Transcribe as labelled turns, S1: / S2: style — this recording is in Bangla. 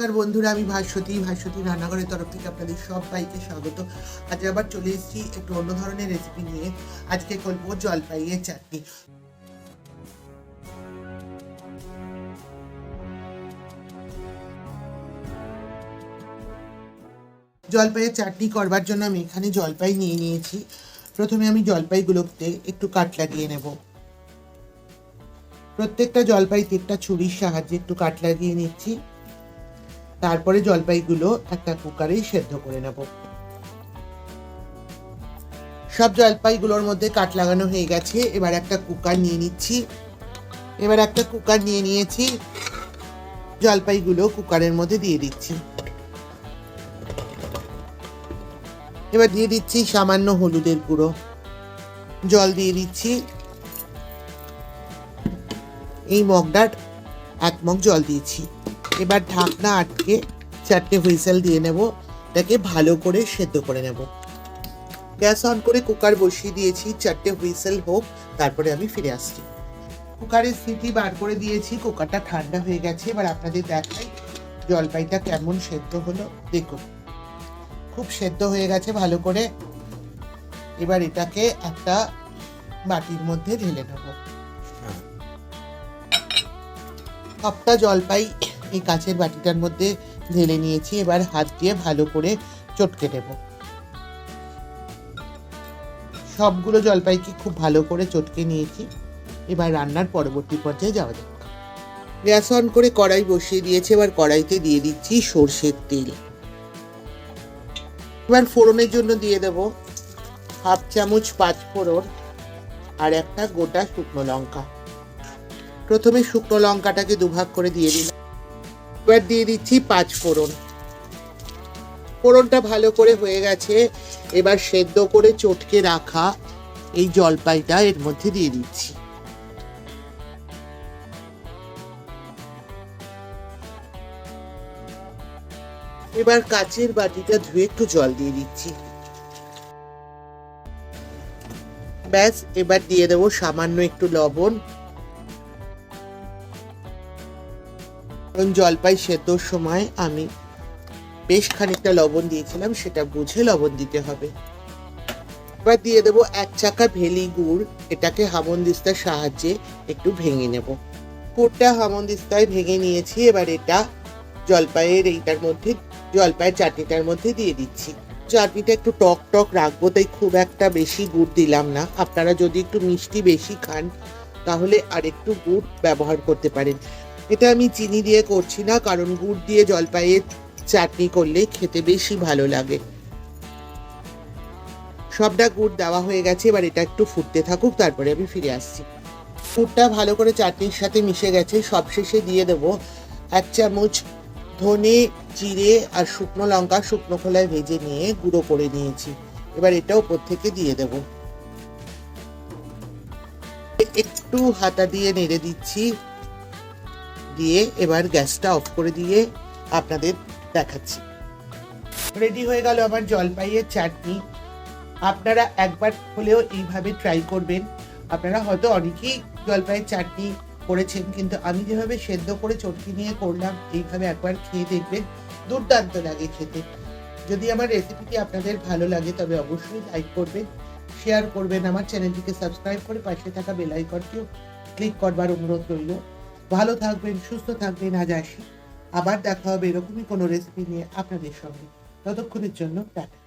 S1: নমস্কার বন্ধুরা, আমি ভাস্বতী ভাস্বতী রান্নাঘরের তরফ থেকে আপনাদের সবাইকে স্বাগত। আজ আবার চলে এসেছি একটু অন্য ধরনের রেসিপি নিয়ে। আজকে করব জলপাইয়ের চাটনি। জলপাইয়ের চাটনি করবার জন্য আমি এখানে জলপাই নিয়ে নিয়েছি। প্রথমে আমি জলপাইগুলোতে একটু কাট লাগিয়ে নেব। প্রত্যেকটা জলপাইতে একটা ছুরির সাহায্যে একটু কাট লাগিয়ে নিচ্ছি। তারপরে জলপাইগুলো একটা কুকারে সেদ্ধ করে নেব। সব জলপাইগুলোর মধ্যে কাট লাগানো হয়ে গেছে, এবার একটা কুকার নিয়ে নিচ্ছি। এবার একটা কুকার নিয়ে নিয়েছি, জলপাইগুলো কুকারের মধ্যে দিয়ে দিচ্ছি। এবার দিয়ে দিচ্ছি সামান্য হলুদের গুঁড়ো। জল দিয়ে দিচ্ছি। এই মগটার এক মগ জল দিয়েছি। এবার ঢাকনা আটকে চারটে হুইসেল দিয়ে নেব এটাকে ভালো করে সেদ্ধ করে নেব। গ্যাস অন করে কুকার বসিয়ে দিয়েছি চারটে হুইসেল হোক তারপরে আমি ফিরে আসছি। কুকারের সিটি বার করে দিয়েছি কুকারটা ঠান্ডা হয়ে গেছে এবার আপনাদের দেখাই জলপাইটা কেমন সেদ্ধ হলো। দেখুন খুব সেদ্ধ হয়ে গেছে ভালো করে। এবার এটাকে একটা বাটির মধ্যে ঢেলে নেব। সবটা জলপাই এই কাঁচের বাটিটার মধ্যে ঢেলে নিয়েছি, এবার হাত দিয়ে ভালো করে চটকে নেব। সবগুলো জলপাইকে খুব ভালো করে চটকে নিয়েছি। এবার রান্নার পরবর্তী পর্যায়ে যাওয়া যাক। গ্যাস অন করে কড়াই বসিয়ে দিয়েছে, এবার কড়াইতে দিয়ে দিচ্ছি সর্ষের তেল। এবার ফোড়নের জন্য দিয়ে দেব হাফ চামচ পাঁচ ফোড়ন আর একটা গোটা শুকনো লঙ্কা। প্রথমে শুকনো লঙ্কাটাকে দুভাগ করে দিয়ে দিলাম। এবার দিয়ে দিচ্ছি পাঁচ ফোড়ন। ফোড়নটা ভালো করে হয়ে গেছে। এবার সেদ্ধ করে চটকে রাখা এই জলপাইটা এর মধ্যে দিয়ে দিচ্ছি। এবার কাচের বাটিটা ধুয়ে একটু জল দিয়ে দিচ্ছি। ব্যাস, এবার দিয়ে দেবো সামান্য একটু লবণ। জলপাই সেদ্ধর সময় আমি বেশ খানিকটা লবণ দিয়েছিলাম, সেটা বুঝে লবণ দিতে হবে। এবার দিয়ে দেবো এক চাকা ভেলি গুড়, এটাকে হামনদিস্তার সাহায্যে একটু ভেঙে নেব। গুড়টা হামনদিস্তায় ভেঙে নিয়েছি, এবার এটা জলপাইয়ের এইটার মধ্যে, জলপাইয়ের চাটনিটার মধ্যে দিয়ে দিচ্ছি। চাটনিটা একটু টক টক রাখব, তাই খুব একটা বেশি গুড় দিলাম না। আপনারা যদি একটু মিষ্টি বেশি খান, তাহলে আর একটু গুড় ব্যবহার করতে পারেন। এটা আমি চিনি দিয়ে করছি না, কারণ গুড় দিয়ে জলপাইয়ের চাটনি করলে খেতে বেশি ভালো লাগে। সবটা গুড় দেওয়া হয়ে গেছে, এবার এটা একটু ফুটতে থাকুক, তারপরে আমি ফিরে আসছি। গুড়টা ভালো করে চাটনির সাথে মিশে গেছে, সবশেষে দিয়ে দেবো এক চামচ ধনে, জিরে আর শুকনো লঙ্কা, শুকনো খোলায় ভেজে নিয়ে গুঁড়ো করে নিয়েছি। এবার এটা উপর থেকে দিয়ে দেব। একটু হাতা দিয়ে নেড়ে দিচ্ছি। দিয়ে এবার গ্যাসটা অফ করে দিয়ে আপনাদের দেখাচ্ছি। রেডি হয়ে গেল আমার জলপাইয়ের চাটনি। আপনারা একবার হলেও এইভাবে ট্রাই করবেন। আপনারা হয়তো অনেকেই জলপাইয়ের চাটনি করেছেন, কিন্তু আমি যেভাবে সেদ্ধ করে চটকি নিয়ে করলাম, এইভাবে একবার খেয়ে দেখবেন, দুর্দান্ত লাগে খেতে। যদি আমার রেসিপিটি আপনাদের ভালো লাগে, তবে অবশ্যই লাইক করবেন শেয়ার করবেন, আমার চ্যানেলটিকে সাবস্ক্রাইব করে পাশে থাকা বেল আইকনটিও ক্লিক করবার অনুরোধ রইল। ভালো থাকবেন, সুস্থ থাকবেন, আজ আসি। আবার দেখা হবে এরকমই কোনো রেসিপি নিয়ে আপনাদের সঙ্গে। ততক্ষণের জন্য টাটা।